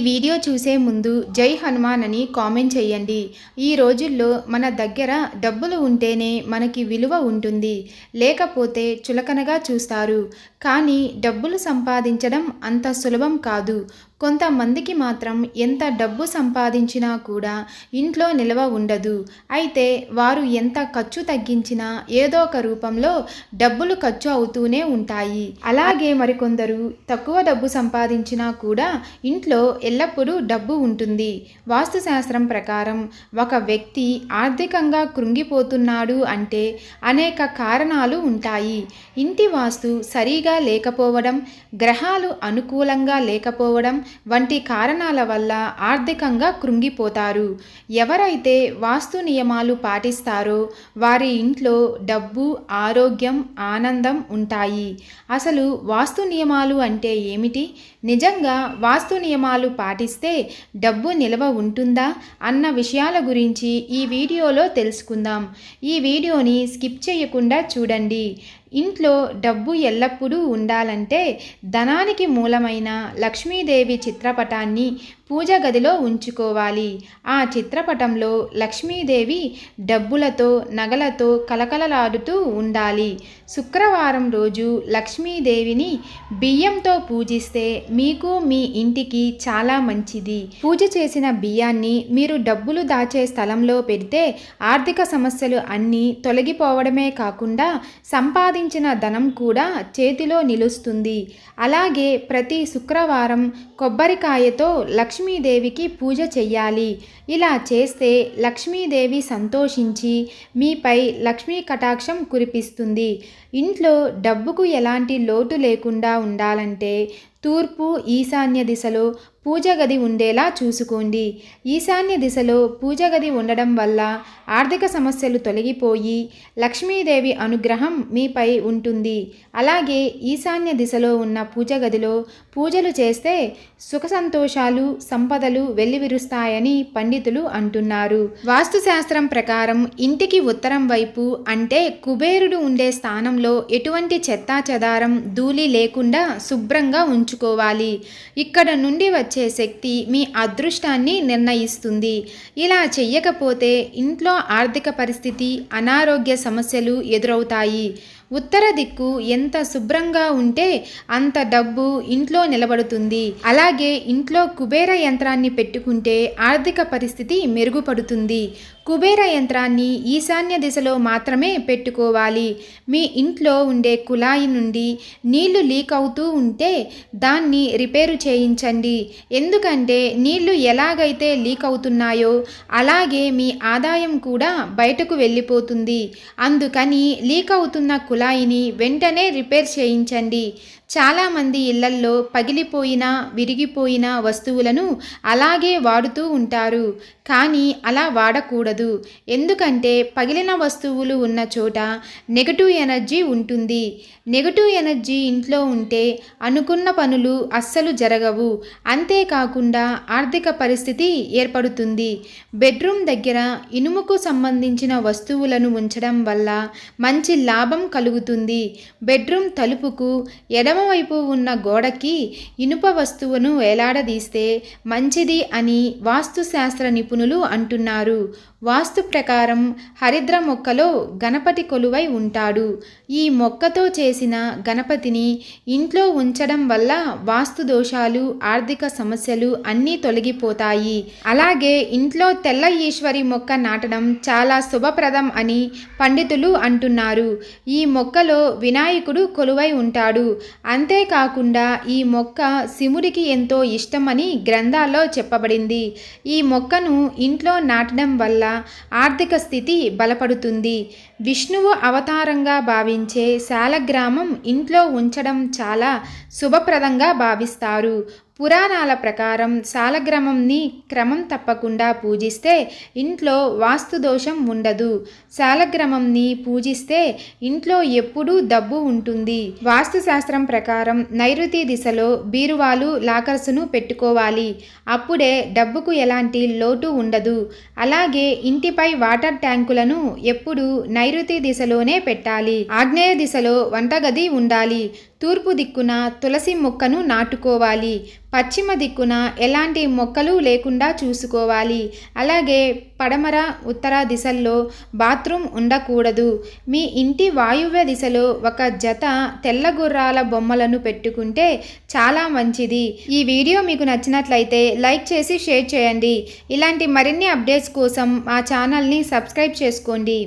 Video చూసే ముందు జై హనుమాన్ అని కామెంట్ చేయండి. ఈ రోజుల్లో మన దగ్గర డబ్బులు ఉంటేనే మనకి విలువ ఉంటుంది. లేకపోతే చులకనగా చూస్తారు. కానీ డబ్బులు సంపాదించడం అంత సులభం కాదు. కొంతమందికి మాత్రం ఎంత డబ్బు సంపాదించినా కూడా ఇంట్లో నిల్వ ఉండదు. అయితే వారు ఎంత ఖర్చు తగ్గించినా ఏదో ఒక రూపంలో డబ్బులు ఖర్చు అవుతూనే ఉంటాయి. అలాగే మరికొందరు తక్కువ డబ్బు సంపాదించినా కూడా ఇంట్లో ఎల్లప్పుడూ డబ్బు ఉంటుంది. వాస్తుశాస్త్రం ప్రకారం ఒక వ్యక్తి ఆర్థికంగా కృంగిపోతున్నాడు అంటే అనేక కారణాలు ఉంటాయి. ఇంటి వాస్తు సరిగా లేకపోవడం గ్రహాలు అనుకూలంగా లేకపోవడం వంటి కారణాల వల్ల ఆర్థికంగా కృంగిపోతారు. ఎవరైతే వాస్తు నియమాలు పాటిస్తారో వారి ఇంట్లో డబ్బు ఆరోగ్యం ఆనందం ఉంటాయి. అసలు వాస్తు నియమాలు అంటే ఏమిటి? నిజంగా వాస్తు నియమాలు పాటిస్తే డబ్బు నిల్వ ఉంటుందా? అన్న విషయాల గురించి ఈ వీడియోలో తెలుసుకుందాం. ఈ వీడియోని స్కిప్ చేయకుండా చూడండి. ఇంట్లో డబ్బు ఎల్లప్పుడూ ఉండాలంటే ధనానికి మూలమైన లక్ష్మీదేవి చిత్రపటాన్ని పూజ గదిలో ఉంచుకోవాలి. ఆ చిత్రపటంలో లక్ష్మీదేవి డబ్బులతో నగలతో కలకలలాడుతూ ఉండాలి. శుక్రవారం రోజు లక్ష్మీదేవిని బియ్యంతో పూజిస్తే మీకు మీ ఇంటికి చాలా మంచిది. పూజ చేసిన బియ్యాన్ని మీరు డబ్బులు దాచే స్థలంలో పెడితే ఆర్థిక సమస్యలు అన్నీ తొలగిపోవడమే కాకుండా సంపాదించిన ధనం కూడా చేతిలో నిలుస్తుంది. అలాగే ప్రతి శుక్రవారం కొబ్బరికాయతో లక్ష్మీదేవికి పూజ చెయ్యాలి. ఇలా చేస్తే లక్ష్మీదేవి సంతోషించి మీపై లక్ష్మీ కటాక్షం కురిపిస్తుంది. ఇంట్లో డబ్బుకు ఎలాంటి లోటు లేకుండా ఉండాలంటే తూర్పు ఈశాన్య దిశలో పూజ గది ఉండేలా చూసుకోండి. ఈశాన్య దిశలో పూజ గది ఉండడం వల్ల ఆర్థిక సమస్యలు తొలగిపోయి లక్ష్మీదేవి అనుగ్రహం మీపై ఉంటుంది. అలాగే ఈశాన్య దిశలో ఉన్న పూజ గదిలో పూజలు చేస్తే సుఖ సంతోషాలు సంపదలు వెల్లివిరుస్తాయని పండితులు అంటున్నారు. వాస్తుశాస్త్రం ప్రకారం ఇంటికి ఉత్తరం వైపు అంటే కుబేరుడు ఉండే స్థానంలో ఎటువంటి చెత్తా చెదారం ధూళి లేకుండా శుభ్రంగా ఉంచుకోవాలి ఇక్కడ నుండి వచ్చే శక్తి మీ అదృష్టాన్ని నిర్ణయిస్తుంది. ఇలా చెయ్యకపోతే ఇంట్లో ఆర్థిక పరిస్థితి అనారోగ్య సమస్యలు ఎదురవుతాయి. ఉత్తర దిక్కు ఎంత శుభ్రంగా ఉంటే అంత డబ్బు ఇంట్లో నిలబడుతుంది. అలాగే ఇంట్లో కుబేర యంత్రాన్ని పెట్టుకుంటే ఆర్థిక పరిస్థితి మెరుగుపడుతుంది. కుబేర యంత్రాన్ని ఈశాన్య దిశలో మాత్రమే పెట్టుకోవాలి. మీ ఇంట్లో ఉండే కుళాయి నుండి నీళ్ళు లీక్ అవుతూ ఉంటే దాన్ని రిపేరు చేయించండి. ఎందుకంటే నీళ్ళు ఎలాగైతే లీక్ అవుతున్నాయో అలాగే మీ ఆదాయం కూడా బయటకు వెళ్ళిపోతుంది. అందుకని లీక్ అవుతున్న కుళాయిని వెంటనే రిపేర్ చేయించండి. చాలామంది ఇళ్ళల్లో పగిలిపోయిన విరిగిపోయిన వస్తువులను అలాగే వాడుతూ ఉంటారు. కానీ అలా వాడకూడదు. ఎందుకంటే పగిలిన వస్తువులు ఉన్న చోట నెగటివ్ ఎనర్జీ ఉంటుంది. నెగటివ్ ఎనర్జీ ఇంట్లో ఉంటే అనుకున్న పనులు అస్సలు జరగవు. అంతేకాకుండా ఆర్థిక పరిస్థితి ఏర్పడుతుంది. బెడ్రూమ్ దగ్గర ఇనుముకు సంబంధించిన వస్తువులను ఉంచడం వల్ల మంచి లాభం కలుగుతుంది. బెడ్రూమ్ తలుపుకు ఎడమవైపు ఉన్న గోడకి ఇనుప వస్తువును వేలాడదీస్తే మంచిది అని వాస్తుశాస్త్ర నిపుణులు అంటున్నారు. వాస్తు ప్రకారం హరిద్ర మొక్కలో గణపతి కొలువై ఉంటాడు. ఈ మొక్కతో చేసిన గణపతిని ఇంట్లో ఉంచడం వల్ల వాస్తు దోషాలు ఆర్థిక సమస్యలు అన్నీ తొలగిపోతాయి. అలాగే ఇంట్లో తెల్ల ఈశ్వరి మొక్క నాటడం చాలా శుభప్రదం అని పండితులు అంటున్నారు. ఈ మొక్కలో వినాయకుడు కొలువై ఉంటాడు. అంతేకాకుండా ఈ మొక్క శివుడికి ఎంతో ఇష్టమని గ్రంథాల్లో చెప్పబడింది. ఈ మొక్కను ఇంట్లో నాటడం వల్ల ఆర్థిక స్థితి బలపడుతుంది. విష్ణువు అవతారంగా భావించే శాలగ్రామం ఇంట్లో ఉంచడం చాలా శుభప్రదంగా భావిస్తారు. పురాణాల ప్రకారం శాలగ్రామంని క్రమం తప్పకుండా పూజిస్తే ఇంట్లో వాస్తు దోషం ఉండదు. శాలగ్రామంని పూజిస్తే ఇంట్లో ఎప్పుడూ డబ్బు ఉంటుంది. వాస్తుశాస్త్రం ప్రకారం నైరుతి దిశలో బీరువాలు లాకర్సును పెట్టుకోవాలి. అప్పుడే డబ్బుకు ఎలాంటి లోటు ఉండదు. అలాగే ఇంటిపై వాటర్ ట్యాంకులను ఎప్పుడూ నైరుతి దిశలోనే పెట్టాలి. ఆగ్నేయ దిశలో వంటగది ఉండాలి. తూర్పు దిక్కున తులసి మొక్కను నాటుకోవాలి. పశ్చిమ దిక్కున ఎలాంటి మొక్కలు లేకుండా చూసుకోవాలి. అలాగే పడమర ఉత్తర దిశల్లో బాత్రూమ్ ఉండకూడదు. మీ ఇంటి వాయువ్య దిశలో ఒక జత తెల్ల గుర్రాల బొమ్మలను పెట్టుకుంటే చాలా మంచిది. ఈ వీడియో మీకు నచ్చినట్లయితే లైక్ చేసి షేర్ చేయండి. ఇలాంటి మరిన్ని అప్డేట్స్ కోసం మా ఛానల్ని సబ్స్క్రైబ్ చేసుకోండి.